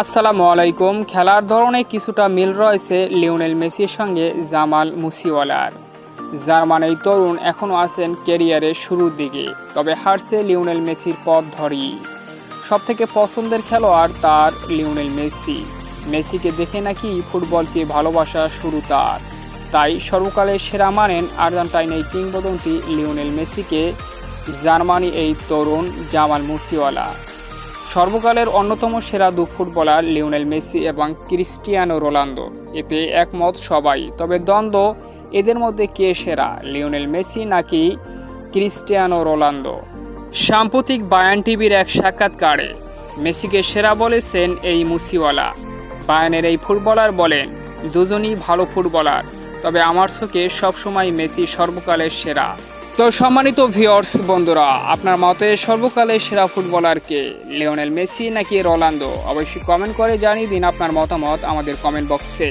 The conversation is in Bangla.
আসসালামু আলাইকুম। খেলার ধরনে কিছুটা মিল রয়েছে লিওনেল মেসির সঙ্গে জামাল মুসিওয়ালার। জার্মান এই তরুণ এখনও আছেন ক্যারিয়ারের শুরুর দিকে, তবে হারছে লিওনেল মেসির পথ ধরি সবথেকে পছন্দের খেলোয়াড় তার লিওনেল মেসি। মেসিকে দেখে নাকি ফুটবলকে ভালোবাসা শুরু তার। তাই সর্বকালের সেরা মানেন আর্জেন্টাইন এই কিংবদন্তি লিওনেল মেসিকে জার্মানি এই তরুণ জামাল মুসিওয়ালা। সর্বকালের অন্যতম সেরা দু ফুটবলার লিওনেল মেসি এবং ক্রিস্টিয়ানো রোনালদো। এতে একমত সবাই, তবে দ্বন্দ্ব এদের মধ্যে কে সেরা, লিওনেল মেসি নাকি ক্রিস্টিয়ানো রোনালদো? সাম্প্রতিক বায়ান টিভির এক সাক্ষাৎকারে, মেসিকে সেরা বলেছেন এই মুসিওয়ালা। বায়ানের এই ফুটবলার বলেন, দুজনই ভালো ফুটবলার, তবে আমার চোখে সবসময় মেসি সর্বকালের সেরা। তো সম্মানিত ভিওর্স বন্ধুরা, আপনার মতে সর্বকালের সেরা ফুটবলার কে? লিওনেল মেসি নাকি রোনালদো? অবশ্যই কমেন্ট করে জানিয়ে দিন আপনার মতামত আমাদের কমেন্ট বক্সে